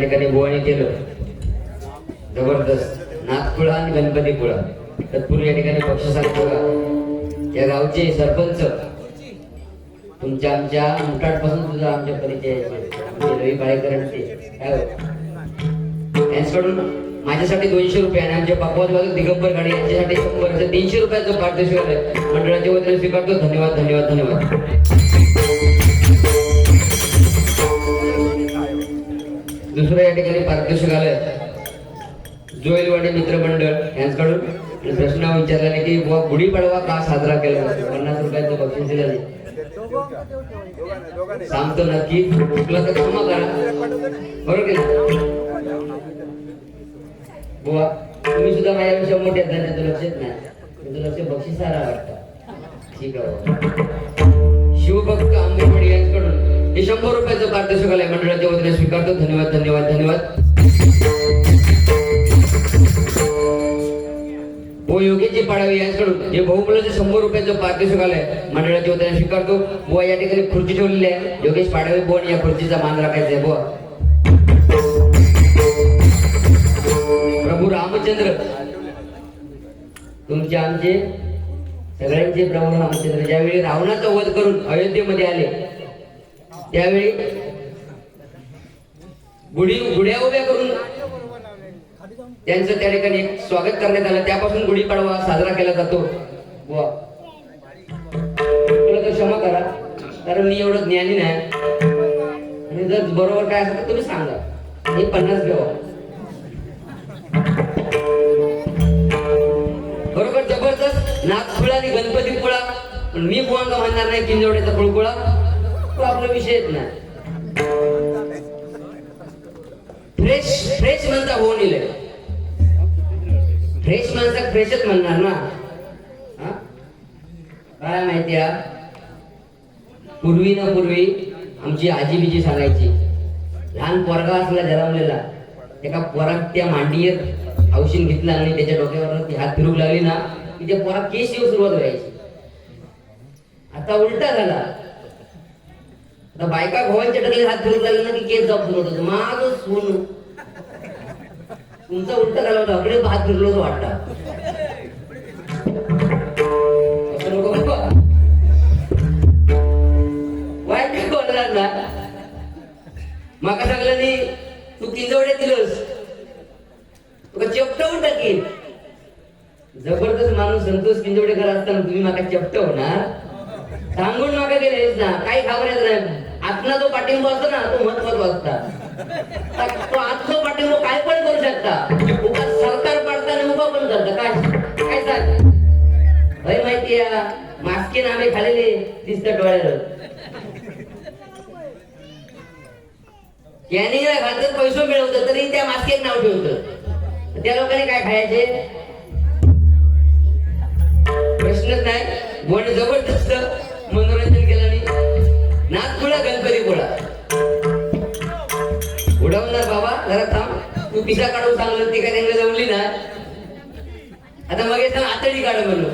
ठिकाणी गोवाने केलं. जबरदस्त. नागपुळा आणि गणपतीपुळा. तत्पूर्वी या ठिकाणी पक्ष सांगतो या गावचे सरपंच तुमच्या आमच्या मुठाटपासून तुझा आमच्या परिचय रवी पाळेकर यांच्याकडून हो? माझ्यासाठी दोनशे रुपये आणि आमच्या पाकवाद बाजू दिगंबर गाडी यांच्यासाठी शंभर. तीनशे रुपयाचं पारितोषिक मंडळाच्या वतीने स्वीकारतो. धन्यवाद धन्यवाद धन्यवाद. दुसरं या ठिकाणी पारितोषिक आलंय जोएलवाडी मित्रमंडळ यांच्याकडून आणि प्रश्न विचारला की बुवा गुढीपाडवा का साजरा केला जातो? पन्नास रुपयाचं बक्षीस दिलं सांगतो नक्की चुकलं तर क्षमा करा. बरोबर की बुवा तुम्ही सुद्धा माझ्यापेक्षा मोठे आहेत ना त्याचं लक्षच नाही. तुझं लक्ष बक्षिसारा वाटतं ठीक आहे शिवभक्त आंबेवाडी यांच्याकडून हे शंभर रुपयाचं पारितोषिक आलंय. मंडळाच्या वतीने स्वीकारतो. धन्यवाद धन्यवाद धन्यवाद. व योगेशजी पाडावे यांच्याकडून जे बहुमूल्याचं शंभर रुपयाचं पारितोषिक आलंय मंडळाच्या वतीने स्वीकारतो. बुवा या ठिकाणी खुर्ची ठेवलेली आहे. योगेश पाडावे बोन या खुर्चीचा मान राखायचा आहे. बुवा प्रभू रामचंद्र. तुमचे आमचे सगळ्यांचे प्रभू रामचंद्र. ज्यावेळी रावणाचा वध करून अयोध्येमध्ये आले त्यावेळी गुढी गुढ्या उभ्या करून त्यांचं त्या ठिकाणी स्वागत करण्यात आलं. त्यापासून गुढीपाडवा साजरा केला जातो. वा तुला तर क्षमा करा कारण मी एवढं ज्ञानी नाही. आणि जर बरोबर काय असेल तर तुम्ही सांगा. हे पन्नास घेऊ. बरोबर जबरदस्त नागपुळा आणि गणपती गणपतीपुळा. पण मी बुवांना म्हणणार नाही किंजवड्याचा कुळकुळा. तो आपला विषयच नाही फ्रेश फ्रेश म्हणता होऊन येईल फ्रेश माणसा फ्रेशच म्हणणार ना काय माहिती पूर्वी ना पूर्वी आमची आजी बिजी सांगायची लहान पोरगा असला जन्मलेला एका पोराक त्या मांडीवर औषध घेतला आणि त्याच्या डोक्यावर ती हात फिरू लागली ना की त्या पोरात केस येऊ सुरुवात व्हायची आता उलटा झाला बायका घोवांच्या टकले हात घेऊन चालले ना की केस जाऊ फिरवत होतो माझं सोन. तुमचा उलट झाला होता. अकडे हात फिरलो होतो वाटता. माका सांगलं नी ना माका तू किंजवडे दिलंस तुका चपटवून टाकीन जबरदस्त माणूस संतोष किंजवडेकर असताना तुम्ही माका चपटवणार सांगून मागे गेलेस ना काही घाबरायचं नाही. आतला जो पाठिंबा असतो ना तो महत्त्वाचा असता. तो आतलो पाठिंबा काय पण करू शकता. उगा सरकार पाडताना उभा पण करता. काय? काय सांग? अरे माहिती आहे. मास्किन आम्ही खालेले दिसतं डोळ्याला यांनी घालत पैसे मिळवत तरी त्या मास्केत नाव ठेवत. त्या लोकांनी काय खायचे? प्रश्नच नाही. म्हणून जबरदस्त. मनोरंजन केलं आणि नागपुडा गणपती पुढा उडवणार बाबा जरा थांब. तू पिसा काढून सांगलं ती काय त्यांना जमली ना? आता मग येताना आतडी काढ म्हणलो.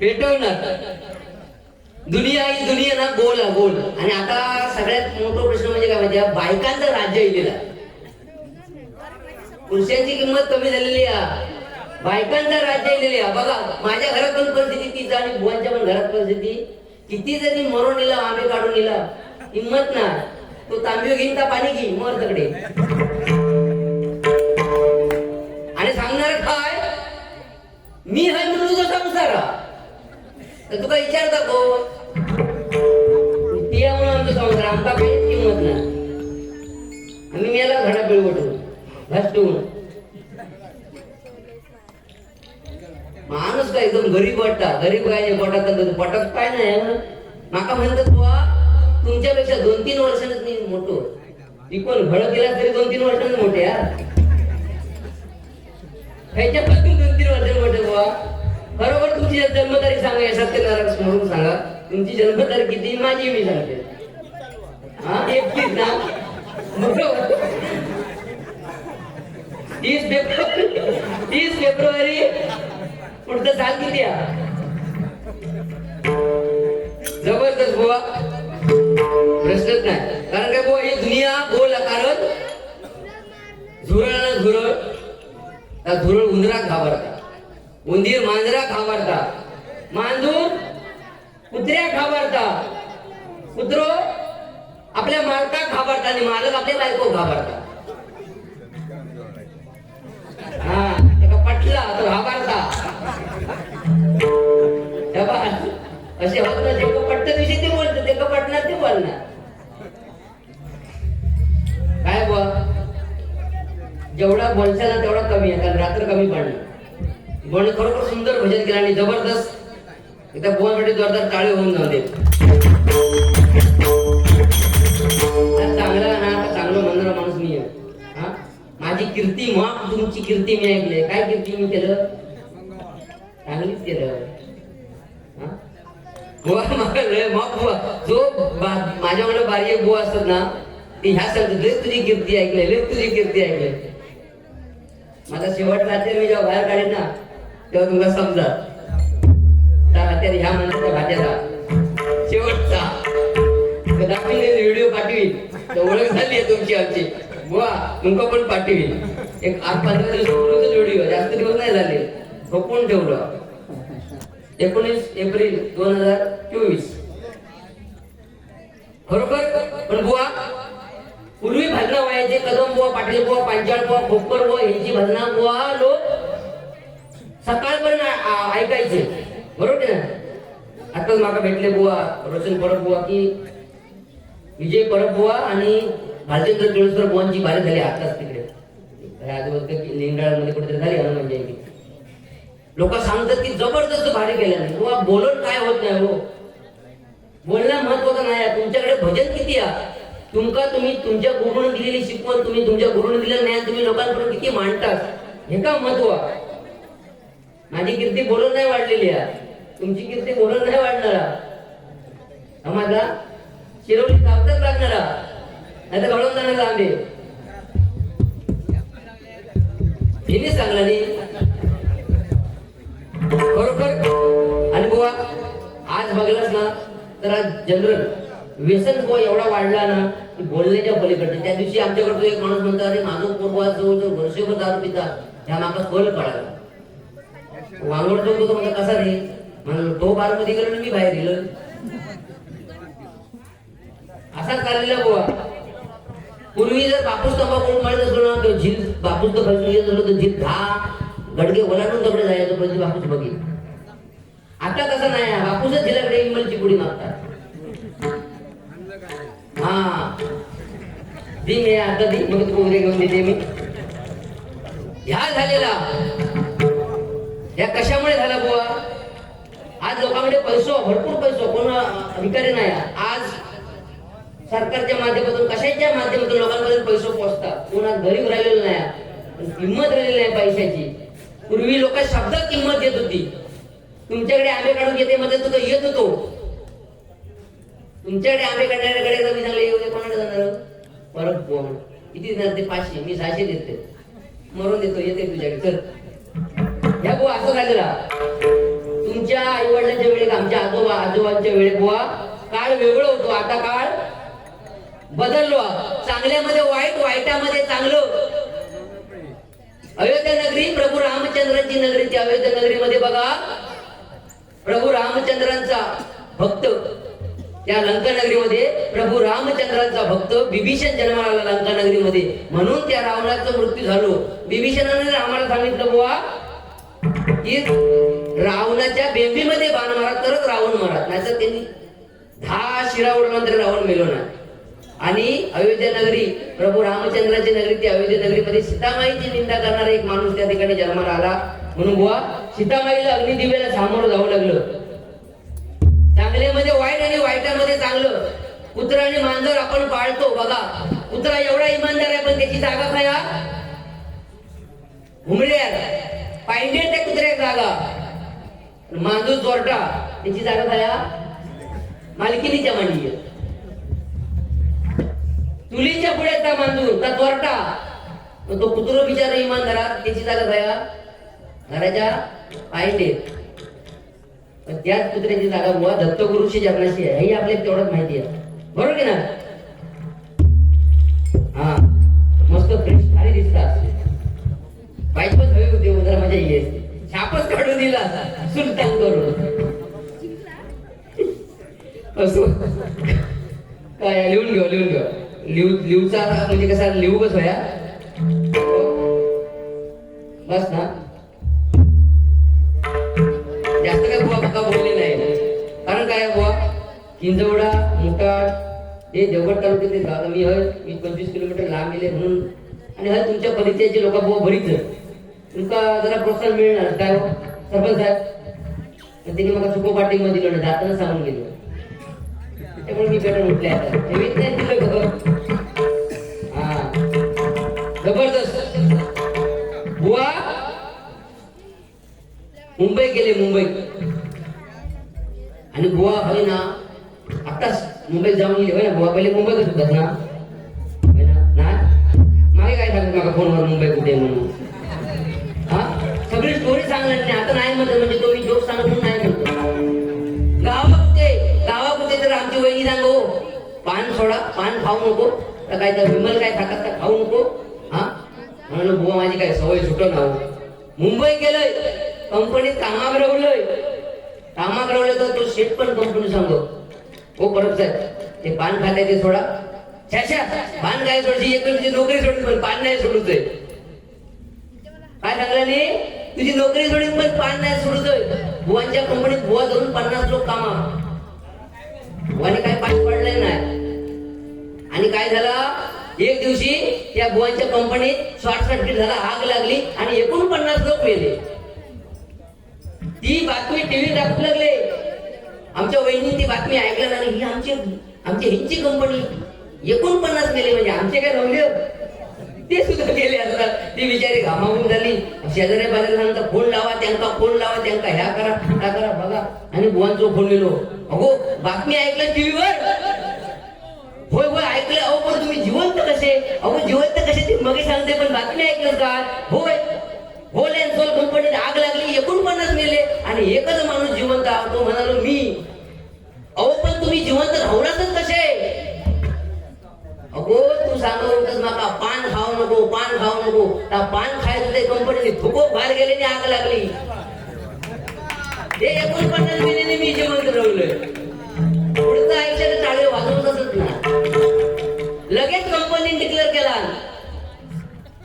पेटवणार. दुनिया ही दुनिया ना गोल आहे गोल. आणि आता सगळ्यात मोठा प्रश्न म्हणजे काय माहिती बायकांचं राज्य इलेला पुरुषांची किंमत कमी झालेली आहे. बायकांचा राज्य इलेली बघा माझ्या घरात पण परिस्थिती तीच आणि बुवांच्या पण घरात परिस्थिती किती जरी मरून नेला आंबे काढून नेला. हिंमत ना तो तांबे घेईन का पाणी घेईन? मर तकडे आणि सांगणार काय? मी हाय म्हणून तुझा संसार तर तुका विचारता कोण तिया म्हणून आमचा संसार आमचा काहीच किंमत ना आम्ही मेला घडा पिळवटून भटून माणूस काय एकदम गरीब वाटता? गरीब काय पटत पटत काय नाही माका म्हणतात बुवा तुमच्यापेक्षा दोन तीन वर्षांनीच मी मोठो. ती पण घड केला तरी दोन तीन वर्षांनी मोठे यार ह्याच्यापासून दोन तीन वर्षांनी मोठे बुवा. बरोबर तुमची जन्मतारीख सांगा या सत्यनारायण स्मरून सांगा. तुमची जन्मतारीख किती? माझी मी सांगते. हा? एकतीस ना तीस फेब्रुवारी तीस फेब्रुवारी पुढचं चाल किती जबरदस्त बुवा. प्रश्नच नाही. कारण काय बुवा ही दुनिया बोल कारण झुरळ ना झुरळ. त्या झुरळ उंदरा घाबरता उंदीर मांजरा घाबरता मांजूर कुत्र्या घाबरता कुत्रो आपल्या मालकाक घाबरता आणि मालक आपल्या बायको घाबरता हा त्याला पटला तो घाबरता असे होत ना जेव्हा पटत विषयी ते बोलत ते पटणार ते बोलणार. काय बुवा? जेवढा बोलशाल ना तेवढा कमी आहे कारण रात्र कमी पडणार पण खरोखर सुंदर भजन केलं आणि जबरदस्त. एकदा बोलसाठी म्हणजे जोरदार काळे होऊन जाऊ दे चांगला ना चांगलं म्हणणारा माणूस मी आहे. हा? माझी कीर्ती माप तुमची कीर्ती मी ऐकले काय कीर्ती मी केलं? चांगलीच केलं बुवा जो माझ्याकडे बारी बुवा असतात ना ते ह्या सांगतात लय तुझी कीर्ती ऐकले लय तुझी कीर्ती ऐकले माझा शेवट रात्री मी जेव्हा बाहेर काढेन ना तेव्हा तुला समजा त्या ह्या मनाच्या भाज्याचा शेवटचा तर व्हिडिओ पाठवीन तर ओळख झाली आहे तुमची आमची बुवा तुमका पण पाठवीन एक आठ पंधरा दिवस व्हिडिओ जास्त दिवस नाही झाले झोपून ठेवलं. एकोणीस एप्रिल दोन हजार चोवीस. बरोबर पण बुवा पूर्वी भाजना व्हायचे कदम बुवा पाटील बुवा पांचाळ बुवा खोपर बुवा यांची भजना बुवा लोक सकाळपर्यंत ऐकायचे. बरोबर ना? आताच माका भेटले बुवा रोशन परब बुवा की विजय परब बुवा आणि भालचंद्र तुळसकर बुवांची बारी झाली आताच तिकडे. आजूबाजूला लिंगाळमध्ये कुठेतरी झाली हनुमान जयंती म्हणजे लोक सांगतात की जबरदस्त भारी केल्याने बुवा बोलून काय होत नाही हो. बोलणं महत्वाचं नाही आहे. तुमच्याकडे भजन किती आहे? तुमका तुम्ही तुमच्या गुरुने दिलेली शिकवण तुम्ही तुमच्या गुरुने दिलेलं नाही तुम्ही लोकांकडून किती मांडतात? हे का महत्त्व आहे? माझी कीर्ती बोलून नाही वाढलेली आहे. तुमची कीर्ती बोलून नाही वाढणार आम्हाला शिरवली चावतच लागणार नाही तर घडवून जाणार आंबे हिने सांगला नाही. बरोबर आणि बुवा आज बघलास ना तर आज जनरल व्यसन बुवा एवढा वाढला ना की बोलण्याच्या पलीकडे त्या दिवशी आमच्याकडे तो एक माणूस म्हणतो अरे माझं पूर्वा जो जो वर्षभर दारू पिता. त्या माका कल पडाला. वांगोड जो तो म्हणतो कसा रे? म्हणलं तो बारमध्ये गेलो मी बाहेर गेलो. असा चाललेला बुवा पूर्वी जर बापूस तंबाखू मारत असलो ना तो झील बापूस तर खायचं येत असलो तर झील दहा गडगे ओलांडून दगड जायचो पण ती बापूस बघी आता तसं नाही आहे. बापूसच झिलाकडे इमलची पुडी मागतात. हा. दी मी आता दी मग तू घेऊन देते मी. ह्या झालेला. या कशामुळे झाला बुवा? आज लोकांकडे पैसो भरपूर पैसो कोण अधिकारी नाही. आज सरकारच्या माध्यमातून कशाच्या माध्यमातून लोकांपर्यंत पैसे पोहोचतात? कोणा गरीब राहिलेलं नाही. हिंमत किंमत राहिलेली नाही पैशाची. पूर्वी लोक शब्द किंमत देत होती. तुमच्याकडे आंबे काढून घेते मध्ये तो येत होतो. तुमच्याकडे आंबे काढणाऱ्याकडे जर मी सांगले येऊ कोणाकडे जाणार? परत बोल किती देणार ते? पाचशे. मी सहाशे देते. मरून देतो येते तुझ्याकडे चल. ह्या बुवा असं झालेला तुमच्या आई वडिलांच्या वेळेत आमच्या आजोबा आजोबांच्या वेळेत बुवा काळ वेगळं होतो आता काळ बदललो. चांगल्यामध्ये वाईट वाईटामध्ये चांगलं. अयोध्या नगरी प्रभू रामचंद्रांची नगरी ती अयोध्या नगरीमध्ये बघा. प्रभू रामचंद्रांचा भक्त त्या लंका नगरीमध्ये प्रभू रामचंद्रांचा भक्त बिभीषण जन्माला आला लंका नगरीमध्ये. म्हणून त्या रावणाचा मृत्यू झालो. बिभीषणाने रामाला सांगितलं बुवा की रावणाच्या बेंबीमध्ये बाण मारा तरच रावण मारा. नाहीतर त्यांनी दहा शिरा उडल्यानंतर रावण मेलो नाही. आणि अयोध्या नगरी प्रभू रामचंद्राची नगरी ती अयोध्या नगरीमध्ये सीतामाईची निंदा करणारा एक माणूस त्या ठिकाणी जन्माला आला. म्हणून बुवा सीतामाईला अग्निदिव्याला सामोरं जावं लागलं. चांगल्यामध्ये वाईट आणि वाईटामध्ये चांगलं. कुत्रा आणि मांजर आपण पाळतो बघा. कुत्रा एवढा इमानदार आहे पण त्याची जागा काय हा? पाहिजे त्या कुत्र्या जागा. मांजूर चोरटा त्याची जागा काय मालकिनीच्या मांडी आहे. चुलीच्या त्या मांजूर त्या त्वरटा तो कुत्रो बिचारा इमान घरात त्याची जागा जाया घराच्या पाहिजे पण त्याच कुत्र्याची जागा मुळात दत्तगुरुशी जगण्याची आहे. हे आपल्याला तेवढंच माहिती आहे. बरोबर की ना हा. मस्त फ्रेश भारी दिसतात बाईकच हवे होते उद्या मजा येस छापच काढून दिला. सुलतान करून असो. काय लिहून घेऊ लिहून घेऊ लिहू लिहूचा म्हणजे कसा लिहू कस या बस ना. जास्त काय बुवा बका बोलले नाही. कारण काय बुवा? किंजवडा मुटाळ हे देवगड तालुक्यातील गाव मी हय वीस पंचवीस किलोमीटर लांब गेले म्हणून. आणि हय तुमच्या परिचयाचे लोक बुवा बरीच आहेत. तुमका जरा प्रोत्साहन मिळणार काय सरपंच साहेब. तर त्यांनी मला चुको पाटिंग दिलं जाताना सांगून गेलो. त्यामुळे मी पेटून उठले आता. जबरदस्त. बुवा. मुंबई गेले मुंबई. आणि बुवा होय ना आताच मुंबईत जाऊन गेले. होय ना बुवा? पहिले मुंबईत होतात ना? होय ना? मागे काय सांगत मागा फोनवर मुंबई कुठे म्हणून? हा? सगळी स्टोरी सांगणार नाही. आता नाही म्हणत म्हणजे तो मी जोक सांगत म्हणून नाही म्हणतो. गावा कुठे गावा कुठे तर आमची वहिनी सांगो. पान सोडा पान खाऊ नको. तर काय तर विमल काय खातात तर खाऊ नको. म्हणून बुवा माझी काय सवय सुटो ना हो. मुंबई गेलोय कंपनीत कामाक रवलोय कामावर रवलं तर तो शेट पण कंपनी सांगतो हो परत साहेब ते पान खाताय सोडा. छाशा पान काय सोडची एक तुझी नोकरी सोडली पण पान नाही सोडतोय. काय सांगला नाही तुझी नोकरी सोडून पण पान नाही सोडतोय. बुवांच्या कंपनीत बुवा धरून पन्नास लोक कामा एक दिवशी त्या बुवांच्या कंपनीत शॉर्ट सर्किट झाला आग लागली आणि एकोणपन्नास लोक मेले. ती बातमी टीव्ही दाखवू लागले. आमच्या वहिनी ती बातमी ऐकल्या आणि ही आमची आमची हिंची कंपनी. एकोणपन्नास मेले म्हणजे आमचे काय रमले ते सुद्धा गेले असतात ती बिचारी घामावून झाली. शेजारी बाजारी फोन लावा त्यांका फोन लावा त्यांका ह्या करा ह्या करा बघा. आणि बुवांचो फोन गेलो अगो बातमी ऐकलं टीव्हीवर? होय होय ऐकले अहो पण तुम्ही जिवंत कसे? अहो जिवंत कसे ते मगे सांगते पण बातमी ऐकलं का? होय. होल अँड सोल कंपनीत आग लागली एकोणपन्नास मेले आणि एकच माणूस जिवंत तो म्हणालो मी. अहो पण तुम्ही जिवंत राहणारच कसे? अगो तू सांगत माका पान खाऊ नको पान खाऊ नको. त्या पान खायचं ते कंपनीने थुको बाहेर गेले आणि आग लागली. ते एकोणपन्नास मेलेने मी जिवंत राहिलोय. पुढचं आयुष्यात बसत नाही. लगेच कंपनी डिक्लेअर केला.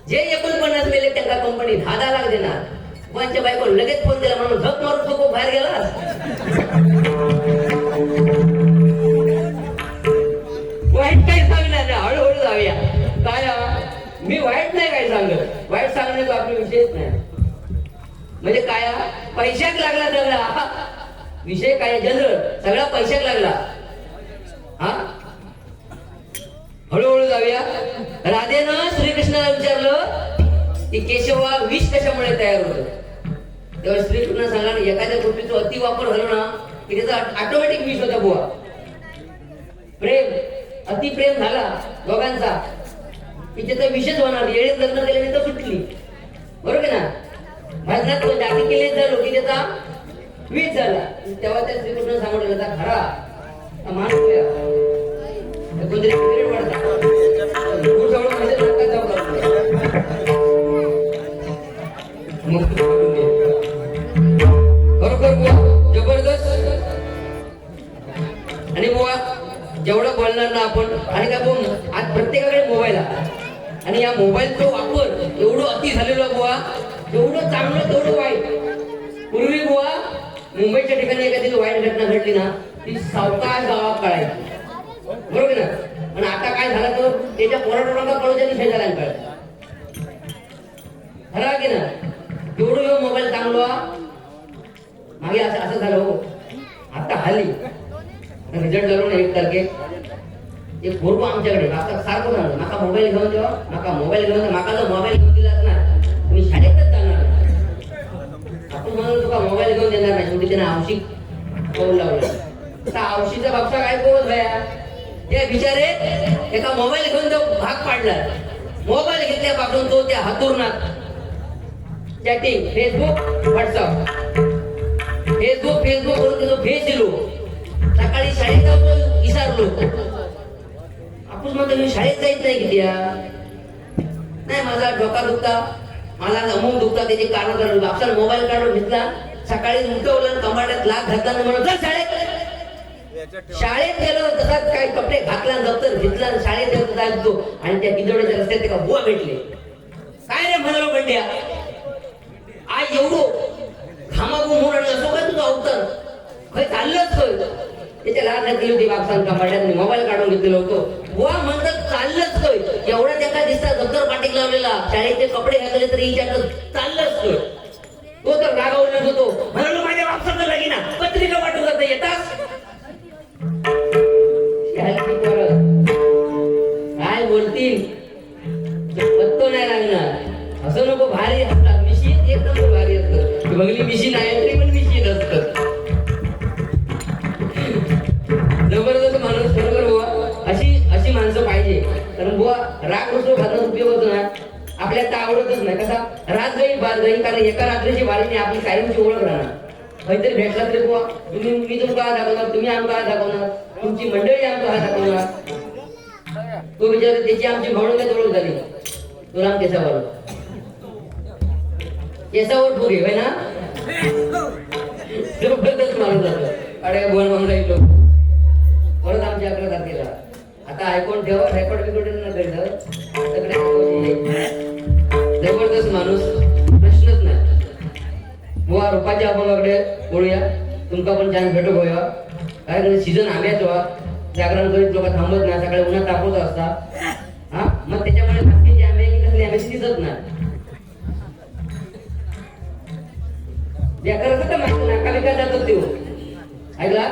जे एकोणपन्नास मेले त्यांना कंपनी दहा दहा लाख देणार. कोणच्या बायको लगेच फोन दिला म्हणून झक मारून तो बाहेर गेला. वाईट काही सांगणार नाही हळूहळू जाऊया. काय मी वाईट नाही काय सांगत. वाईट सांगण्याचा आपला विषयच नाही. म्हणजे काय? पैशाक लागला सगळा. विषय काय? जनरल. सगळा पैशाक लागला हा हळूहळू जाऊया. राधेनं श्रीकृष्णाला विचारलं की केशवा विष कशामुळे तयार होतो तेव्हा श्रीकृष्ण सांगा एखाद्या गोष्टीचा अति वापर झाला ना की त्याचा ऑटोमॅटिक विष होता बुवा. प्रेम अति प्रेम झाला दोघांचा की त्याचा विषच होणार येळेत लग्न केल्याने तर सुटली. बरोबर ना? भजनात जाती केले झालो की त्याचा विष झाला. तेव्हा त्या श्रीकृष्ण सांगितलं खरा हा जबरदस्त. आणि बुवा जेवढं बोलणार ना आपण आणि काय बुवा आज प्रत्येकाकडे मोबाईल आणि या मोबाईलचा वापर एवढं अति झालेलो बुवा. जेवढं चांगलं तेवढं वाईट. पूर्वी बुवा मुंबईच्या ठिकाणी एखादी वाईट घटना घडली ना ती सावकाश गावात कळायची. बरोबर ना आणि आता काय झालं तर त्याच्या पोराटोरांना कळू त्यांनी शेजाऱ्यांना कळत खरं की ना एवढं येऊ मोबाईल चांगलो मागे असं असं झालं हो. आता हाली रिझल्ट लागलो ना एक तारखे. ते पूर्व आमच्याकडे. आता सारखं झालं. माका मोबाईल घेऊन देवा. माका मोबाईल घेऊन द्या माका जर मोबाईल घेऊन दिलाच ना तुम्ही शाळेतच जाणार आपण म्हणून तुका मोबाईल घेऊन देणार नाही. शेवटी त्याने आवशिक पाऊल लावलं. आता आवशीचा बापसा काय पोहोच भया? ते बिचारे एका मोबाईल घेऊन तो भाग पाडला. मोबाईल घेतल्या पाठवून तो त्या हातुरणात chatting Facebook WhatsApp Facebook Facebook करून त्याचं फेस दिलो. सकाळी शाळेत जाऊन विसरलो आपण म्हणतो मी शाळेत जायच नाही किती? नाही माझा डोका दुखता. मला अमुक दुखता त्याचे कारण काढून बापसाला मोबाईल काढून घेतला. सकाळी उठवलं आणि कमाड्यात लाग घातला म्हणून शाळेत. शाळेत गेलो काही कपडे घातला दप्तर घेतला शाळेत गेलो जायचो आणि त्या बिजवड्याच्या रस्त्यात त्याला बुवा भेटले. काय रे म्हणालो बंड्या? आज एवढं घामागू मोड असो का तुझं अवतर? खय चाललंच खय त्याच्या लहान घातली होती बापसान कमाड्यात मोबाईल काढून घेतलेलो होतो. बुवा म्हणतात चाललंच खय एवढा त्याका दिसता दप्तर पाटीक लावलेला. शाळेचे कपडे घातले तरी विचारत चाललंच खय तो तर रागावलेला होतो. म्हणालो माझ्या बापसाचं लगीना पत्रिका वाटू करता येतात शाळेची परत. काय बोलतील? पत्तो नाही लागणार. असं नको भारी असतात. मिशीन एक नंबर भारी असत बघली मिशीन आहे तरी पण मिशीन असत जबरदस्त माणूस बरोबर बुवा? अशी अशी माणसं पाहिजे. कारण बुवा राग रुसो घालण्यात उपयोग होतो ना. आपल्याला तर आवडतच नाही. कसा? रात जाईल बात जाईल कारण एका रात्रीची वारीने आपली कायमची ओळख राहणार. काहीतरी भेटला तरी बुवा. तुम्ही मी तुमका हात दाखवणार? तुम्ही आमका हात दाखवणार? तुमची मंडळी आमका हात दाखवणार? तो विचार त्याची आमची म्हणून काय ओळख झाली? तो राम केसावर केसावर फुगे होय ना? जबरदस्त माणूस जातो. अरे बोल म्हणून राहिलो परत आमच्या अकरा तारखेला. आता ऐकून ठेवा रेकॉर्ड बिकॉर्ड न करीत तुमका पण छान भेटू होया काय करू सीझन आंब्याच जागरण करीत लोक थांबत ना सकाळी उन्हात तापवत असता. हा? मग त्याच्यामुळे बाकीचे आंबे कसले आंबे दिसत नाही. व्याकरण तर माहिती नाका बिका जातात ते ऐकला?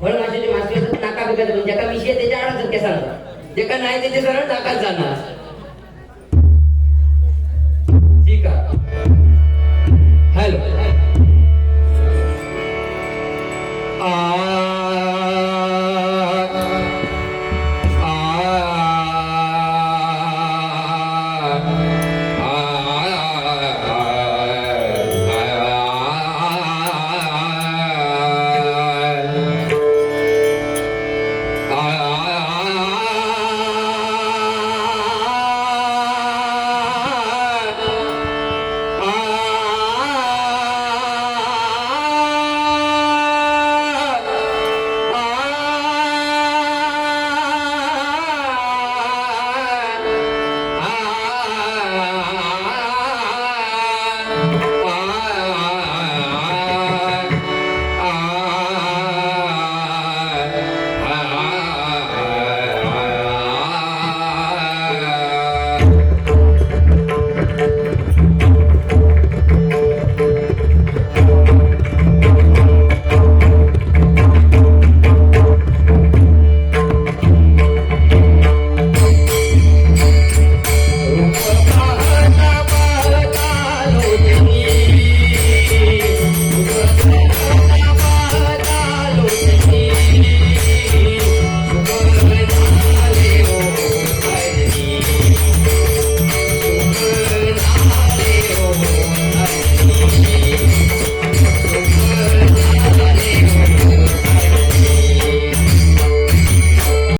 फळ माशाचे मासे असतात नाका बिका जातात ज्याका मिशी त्याच्या आडच ते सांगतात ज्याका नाही त्याचे सरळ नाकात जाणार. ठीक आहे. हॅलो. are.